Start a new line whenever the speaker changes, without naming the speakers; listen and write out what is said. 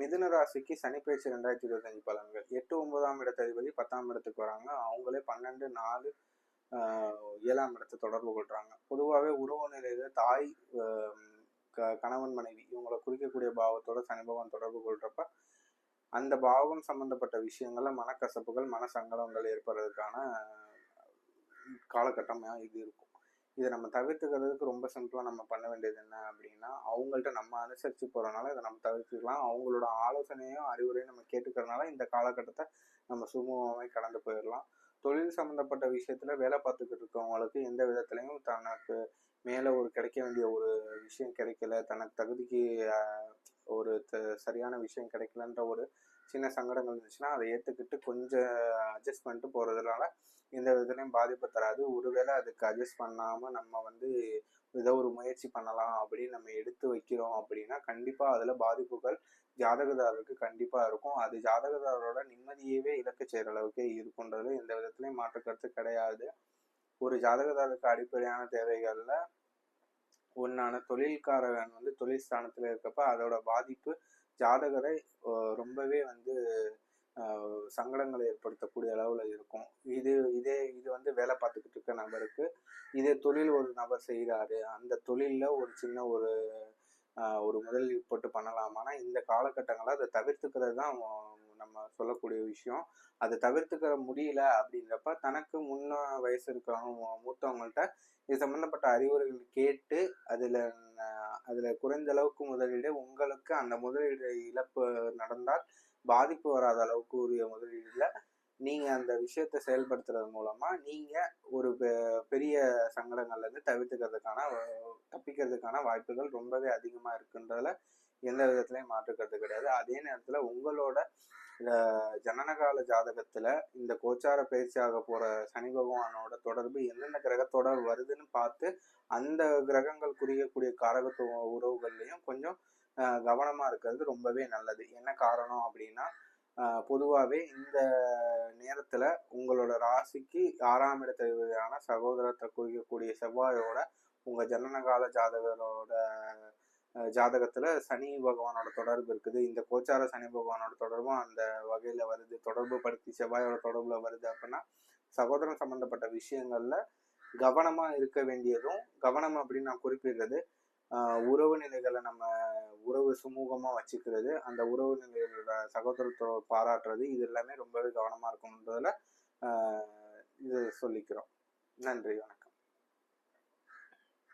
மிதுன ராசிக்கு சனி பயிற்சி ரெண்டாயிரத்தி இருபத்தஞ்சு பலன்கள். எட்டு ஒன்பதாம் இடத்ததிபதி பத்தாம் இடத்துக்கு வராங்க. அவங்களே பன்னெண்டு நாலு ஏழாம் இடத்தை தொடர்பு கொள்றாங்க. பொதுவாகவே உறவு நிலையில தாய் க- கணவன் மனைவி இவங்களை குறிக்கக்கூடிய பாவத்தோட சனி பகவான் தொடர்பு கொள்றப்ப அந்த பாவம் சம்பந்தப்பட்ட விஷயங்கள்ல மனக்கசப்புகள் மன சங்கடங்கள் ஏற்படுறதுக்கான காலகட்டமாக இது இருக்கும். இதை நம்ம தவிர்த்துக்கிறதுக்கு ரொம்ப சிம்பிளாக நம்ம பண்ண வேண்டியது என்ன அப்படின்னா அவங்கள்ட்ட நம்ம அனுசரித்து போகிறனால இதை நம்ம தவிர்த்துக்கலாம். அவங்களோட ஆலோசனையும் அறிவுரையும் நம்ம கேட்டுக்கிறதுனால இந்த காலகட்டத்தை நம்ம சுமூகமாவே கடந்து போயிடலாம். தொழில் சம்மந்தப்பட்ட விஷயத்தில் வேலை பார்த்துக்கிட்டு இருக்கவங்களுக்கு எந்த விதத்துலையும் தனக்கு மேலே ஒரு கிடைக்க வேண்டிய ஒரு விஷயம் கிடைக்கல. தனக்கு தகுதிக்கு ஒரு சரியான விஷயம் கிடைக்கலன்ற ஒரு சின்ன சங்கடங்கள் இருந்துச்சுன்னா அதை ஏற்றுக்கிட்டு கொஞ்சம் அட்ஜஸ்ட் பண்ணிட்டு போகிறதுனால எந்த விதத்துலையும் பாதிப்பு தராது. ஒருவேளை அதுக்கு அட்ஜஸ்ட் பண்ணாமல் நம்ம வந்து ஏதோ ஒரு முயற்சி பண்ணலாம் அப்படின்னு நம்ம எடுத்து வைக்கிறோம் அப்படின்னா கண்டிப்பாக அதில் பாதிப்புகள் ஜாதகதாரருக்கு கண்டிப்பாக இருக்கும். அது ஜாதகதாரரோட நிம்மதியவே இழக்க செய்கிற அளவுக்கே இருக்குன்றது எந்த விதத்துலையும் மாற்று கருத்து கிடையாது. ஒரு ஜாதகதாரருக்கு அடிப்படையான தேவைகளில் ஒன்றான தொழில்காரன் வந்து தொழில் ஸ்தானத்தில் இருக்கப்ப அதோட பாதிப்பு ஜாதகரை ரொம்பவே வந்து சங்கடங்களை ஏற்படுத்தக்கூடிய அளவில் இருக்கும். இது இதே இது வந்து வேலை பார்த்துக்கிட்டு இருக்க நபருக்கு இதே தொழில் ஒரு நபர் செய்கிறாரு அந்த தொழிலில் ஒரு சின்ன ஒரு ஒரு முதலீடு போட்டு பண்ணலாமானா இந்த காலகட்டங்களை அதை தவிர்த்துக்கிறது தான் நம்ம சொல்லக்கூடிய விஷயம். அதை தவிர்த்துக்கிற முடியல அப்படின்றப்ப தனக்கு முன்ன வயசு இருக்கிறவங்க மூத்தவங்கள்ட்ட இது சம்மந்தப்பட்ட அறிவுரைகள் கேட்டு அதில் அதில் அதுல குறைந்த அளவுக்கு முதலீடு உங்களுக்கு அந்த முதலீடு இழப்பு நடந்தால் பாதிப்பு வராத அளவுக்கு உரிய முதலீடுல நீங்கள் அந்த விஷயத்தை செயல்படுத்துறது மூலமாக நீங்கள் ஒரு பெ- பெரிய சங்கடங்கள்லேருந்து தவிர்த்துக்கிறதுக்கான தப்பிக்கிறதுக்கான வாய்ப்புகள் ரொம்பவே அதிகமாக இருக்குன்றதில் எந்த விதத்துலையும் மாற்றுக்கிறது கிடையாது. அதே நேரத்தில் உங்களோட ஜனனகால ஜாதகத்தில் இந்த கோச்சார பயிற்சியாக போகிற சனி பகவானோட தொடர்பு எந்தெந்த கிரகத்தோட வருதுன்னு பார்த்து அந்த கிரகங்கள் குறியக்கூடிய காரகத்துவ உறவுகள்லையும் கொஞ்சம் கவனமாக இருக்கிறது ரொம்பவே நல்லது. என்ன காரணம் அப்படின்னா பொதுவாகவே இந்த நேரத்தில் உங்களோட ராசிக்கு ஆறாம் இடத்ததிபதியான சகோதரத்தை குறிக்கக்கூடிய செவ்வாயோட உங்கள் ஜனனகால ஜாதகரோட ஜாதகத்தில் சனி பகவானோட தொடர்பு இருக்குது. இந்த கோச்சார சனி பகவானோட தொடர்பும் அந்த வகையில் வருது. தொடர்பு படுத்தி செவ்வாயோட தொடர்பில் வருது அப்படின்னா சகோதரன் சம்மந்தப்பட்ட விஷயங்களில் கவனமாக இருக்க வேண்டியதும் கவனம் அப்படின்னு நான் குறிப்பிடுறது உறவு நிலைகளை நம்ம உறவு சுமூகமாக வச்சுக்கிறது அந்த உறவு நிலைகளோட சகோதரத்தை பாராட்டுறது இது எல்லாமே ரொம்பவே கவனமாக இருக்கணுன்றதில் இது சொல்லிக்கிறோம். நன்றி வணக்கம்.